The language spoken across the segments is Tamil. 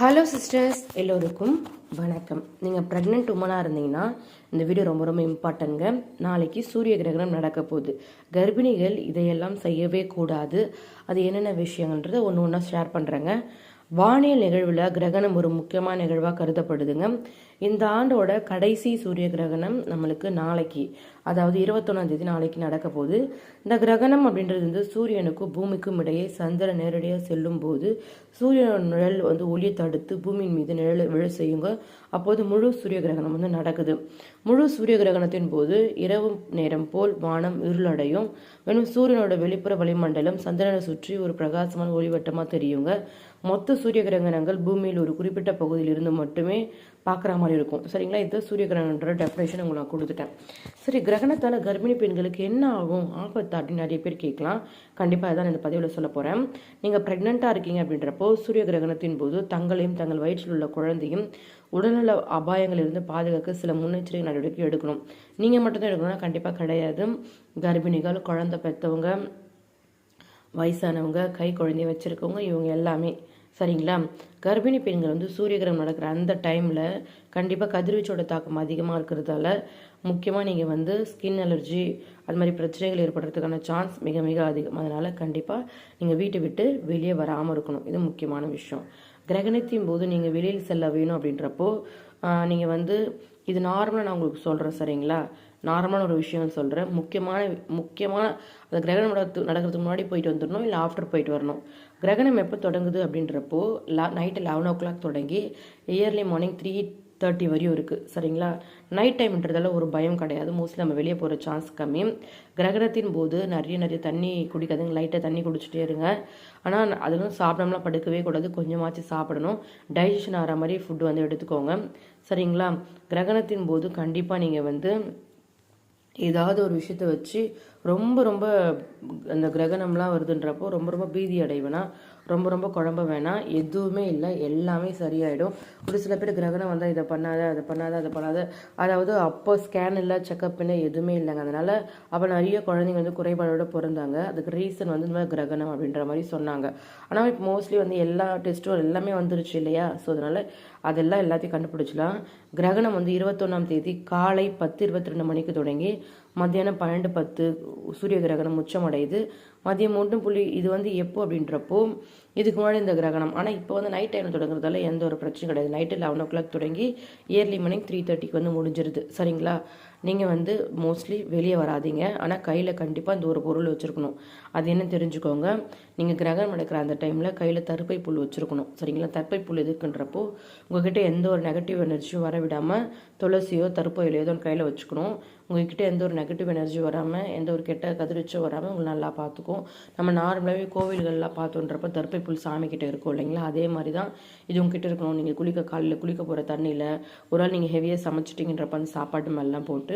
ஹலோ சிஸ்டர்ஸ் எல்லோருக்கும் வணக்கம். நீங்கள் ப்ரெக்னென்ட் உமனாக இருந்தீங்கன்னா இந்த வீடியோ ரொம்ப ரொம்ப இம்பார்ட்டன்ங்க நாளைக்கு சூரிய கிரகணம் நடக்க போகுது. கர்ப்பிணிகள் இதையெல்லாம் செய்யவே கூடாது. அது என்னென்ன விஷயங்கள்ன்றதை ஒன்று ஒன்றா ஷேர் பண்ணுறேங்க வானியல் நிகழ்வில் கிரகணம் ஒரு முக்கியமான நிகழ்வாக கருதப்படுதுங்க. இந்த ஆண்டோட கடைசி சூரிய கிரகணம் நம்மளுக்கு நாளைக்கு. அதாவது இருபத்தொன்னாம் தேதி நாளைக்கு நடக்க போகுது இந்த கிரகணம் அப்படின்றது வந்து சூரியனுக்கும் பூமிக்கும் இடையே சந்திரன் நேரடியாக செல்லும் போது சூரிய நிழல் வந்து ஒளியை தடுத்து பூமியின் மீது நிழல் விழ செய்யுங்க. அப்போது முழு சூரிய கிரகணம் வந்து நடக்குது. முழு சூரிய கிரகணத்தின் போது இரவு நேரம் போல் வானம் இருளடையும். மேலும் சூரியனோட வெளிப்புற வளிமண்டலம் சந்திரனை சுற்றி ஒரு பிரகாசமான ஒளிவட்டமாக தெரியுங்க. மொத்த சூரிய கிரகணங்கள் பூமியில் ஒரு குறிப்பிட்ட பகுதியில் இருந்து மட்டுமே பார்க்குற மாதிரி இருக்கும். சரிங்களா? இது சூரிய கிரகணன்ற டெஃபினேஷன் உங்களுக்கு நான் கொடுத்துட்டேன். சரி கிரகணத்தால் கர்ப்பிணி பெண்களுக்கு என்ன ஆகும்? ஆபத்து அப்படின்னு நிறைய பேர் கேட்கலாம். கண்டிப்பாக அதான் இந்த பதிவில் சொல்ல போகிறேன் நீங்கள் ப்ரெக்னெண்ட்டாக இருக்கீங்க அப்படின்றப்போ சூரிய கிரகணத்தின் போது தங்களையும் தங்கள் வயிற்றில் உள்ள குழந்தையும் உடல்நல அபாயங்களிலிருந்து பாதுகாக்க சில முன்னெச்சரிக்கை நடவடிக்கை எடுக்கணும். நீங்கள் மட்டும்தான் எடுக்கணும்னா கண்டிப்பாக கிடையாது. கர்ப்பிணிகள் குழந்தை பெற்றவங்க வயசானவங்க கை குழந்தைய வச்சுருக்கவங்க இவங்க எல்லாமே சரிங்களா? கர்ப்பிணி பெண்கள் வந்து சூரிய கிரகணம் நடக்கிற அந்த டைமில் கண்டிப்பாக கதிர்வீச்சோட தாக்கம் அதிகமாக இருக்கிறதால முக்கியமாக நீங்கள் வந்து ஸ்கின் அலர்ஜி அது மாதிரி பிரச்சனைகள் ஏற்படுறதுக்கான சான்ஸ் மிக மிக அதிகம். அதனால் கண்டிப்பாக நீங்கள் வீட்டை விட்டு வெளியே வராமல் இருக்கணும். இது முக்கியமான விஷயம். கிரகணத்தின் போது நீங்கள் வெளியில் செல்ல வேணும் அப்படின்றப்போ நீங்கள் வந்து இது நார்மலாக நான் உங்களுக்கு சொல்கிறேன் சரிங்களா? நார்மலான ஒரு விஷயம் சொல்கிறேன் முக்கியமான முக்கியமான அந்த கிரகணம் நடத்து நடக்கிறதுக்கு முன்னாடி போயிட்டு வந்துடணும் இல்லை ஆஃப்டர் போயிட்டு வரணும். கிரகணம் எப்போ தொடங்குது அப்படின்றப்போ லா நைட்டு லெவன் ஓ கிளாக் தொடங்கி இயர்லி மார்னிங் த்ரீ தேர்ட்டி வரையும் இருக்குது சரிங்களா? நைட் டைம்ன்றதால ஒரு பயம் கிடையாது. மோஸ்ட்லி நம்ம வெளியே போகிற சான்ஸ் கம்மி. கிரகணத்தின் போது நிறைய நிறைய தண்ணி குடிக்காதுங்க. லைட்டாக தண்ணி குடிச்சிட்டே இருங்க. ஆனால் அதெல்லாம் சாப்பிடாமலாம் படுக்கவே கூடாது. கொஞ்சமாச்சு சாப்பிடணும். டைஜஷன் ஆகிற மாதிரி ஃபுட் வந்து எடுத்துக்கோங்க. சரிங்களா? கிரகணத்தின் போது கண்டிப்பாக நீங்கள் வந்து ஏதாவது ஒரு விஷயத்த வச்சு ரொம்ப ரொம்ப அந்த கிரகணம்லாம் வருதுன்றப்போ ரொம்ப ரொம்ப பீதி அடைவேனா ரொம்ப ரொம்ப குழம்ப வேணாம். எதுவுமே இல்லை. எல்லாமே சரியாயிடும். ஒரு சில பேர் கிரகணம் வந்தால் இதை பண்ணாத அதை பண்ணாத அதை பண்ணாத. அதாவது அப்போ ஸ்கேன் இல்லை செக்கப் இல்லை எதுவுமே இல்லைங்க. அதனால் அப்போ நிறைய குழந்தைங்க வந்து குறைபாடோடு பிறந்தாங்க. அதுக்கு ரீசன் வந்து இந்த மாதிரி கிரகணம் அப்படின்ற மாதிரி சொன்னாங்க. ஆனால் இப்போ மோஸ்ட்லி வந்து எல்லா டெஸ்ட்டும் எல்லாமே வந்துருச்சு இல்லையா? ஸோ அதனால் அதெல்லாம் எல்லாத்தையும் கண்டுபிடிச்சலாம் கிரகணம் வந்து இருபத்தொன்னாம் தேதி காலை பத்து இருபத்தி ரெண்டு மணிக்கு தொடங்கி மத்தியானம் பன்னெண்டு பத்து சூரிய கிரகணம் உச்சமடையுது. மதியம் மூன்று புள்ளி இது வந்து எப்போ அப்படின்றப்போ இதுக்கு முன்னாடி இந்த கிரகணம். ஆனால் இப்போ வந்து நைட் டைம் தொடங்குறதால எந்த ஒரு பிரச்சனையும் கிடையாது. நைட்டு லெவன் ஓ கிளாக் தொடங்கி இயர்லி மார்னிங் த்ரீ தேர்ட்டிக்கு வந்து முடிஞ்சிருது. சரிங்களா? நீங்கள் வந்து மோஸ்ட்லி வெளியே வராதிங்க. ஆனால் கையில் கண்டிப்பாக இந்த ஒரு பொருள் வச்சுருக்கணும். அது என்ன தெரிஞ்சுக்கோங்க. நீங்கள் கிரகணம் நடக்கிற அந்த டைமில் கையில் தற்பை புல் வச்சுருக்கணும். சரிங்களா? தற்பை புல் எதுக்குன்றப்போ உங்ககிட்ட எந்த ஒரு நெகட்டிவ் எனர்ஜியும் வர விடாமல் துளசியோ தருப்போ இலையோ கையில் வச்சுக்கணும். உங்ககிட்ட எந்த ஒரு நெகட்டிவ் எனர்ஜி வராமல் எந்த ஒரு கெட்ட கதிர்வீச்சும் வராமல் உங்களை நல்லா பார்த்துக்கும். நம்ம நார்மலாகவே கோவில்கள்லாம் பார்த்தோன்றப்ப தற்பை புல் சாமி இருக்கும் இல்லைங்களா? அதே மாதிரி தான் இது உங்ககிட்ட இருக்கணும். நீங்கள் குளிக்க காலையில் குளிக்க போகிற தண்ணியில் ஒரு நாள் நீங்கள் ஹெவியாக சமைச்சிட்டிங்கன்றப்ப அந்த சாப்பாட்டு மேலாம் போட்டு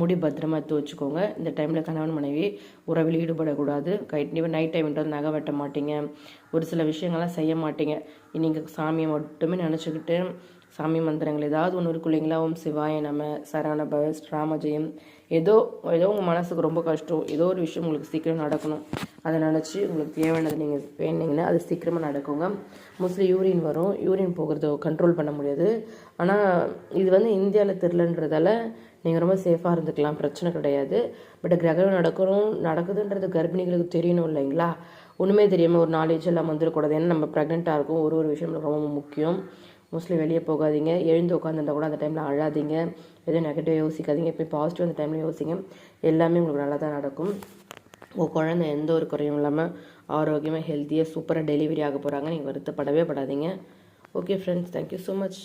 முடி பத்திரமா எடுத்து வச்சுக்கோங்க. இந்த டைமில் கணவன் மனைவி உறவில் ஈடுபடக்கூடாது. கை நைட் டைம்ன்றது நகை வெட்ட மாட்டீங்க. ஒரு சில விஷயங்கள்லாம் செய்ய மாட்டீங்க. நீங்கள் சாமியை மட்டுமே நினச்சிக்கிட்டு சாமி மந்திரங்கள் ஏதாவது ஒன்று இருக்கும் இல்லைங்களா? ஓம் சிவாய நம்ம சரவண ராமஜெயம் ஏதோ ஏதோ உங்கள் மனசுக்கு ரொம்ப கஷ்டம். ஏதோ ஒரு விஷயம் உங்களுக்கு சீக்கிரம் நடக்கணும். அதை நினச்சி உங்களுக்கு தேவையானது நீங்கள் வேணுங்கன்னா அது சீக்கிரமாக நடக்குங்க. மோஸ்ட்லி யூரின் வரும். யூரின் போகிறத கண்ட்ரோல் பண்ண முடியாது. ஆனால் இது வந்து இந்தியாவில் தெரிலன்றதால நீங்கள் ரொம்ப சேஃபாக இருந்துக்கலாம். பிரச்சனை கிடையாது. பட் கிரகணம் நடக்கணும் நடக்குதுன்றது கர்ப்பிணிகளுக்கு தெரியணும் இல்லைங்களா? ஒன்றுமே தெரியாமல் ஒரு நாலேஜ் எல்லாம் வந்துடக்கூடாது ஏன்னா நம்ம ப்ரெக்னெண்ட்டாக இருக்கும். ஒரு ஒரு விஷயம் ரொம்ப முக்கியம். மோஸ்ட்லி வெளியே போகாதீங்க. எழுந்து உட்காந்துருந்தா கூட அந்த டைமில் அழாதீங்க. எதுவும் நெகட்டிவாக யோசிக்காதீங்க. இப்போ பாசிட்டிவ் அந்த டைமில் யோசிங்க. எல்லாமே உங்களுக்கு நல்லா தான் நடக்கும். உங்கள் குழந்தை எந்த ஒரு குறையும் இல்லாமல் ஆரோக்கியமாக ஹெல்த்தியாக சூப்பராக டெலிவரி ஆக போகிறாங்க நீங்கள் வருத்தப்படவே படாதீங்க. Okay friends thank you so much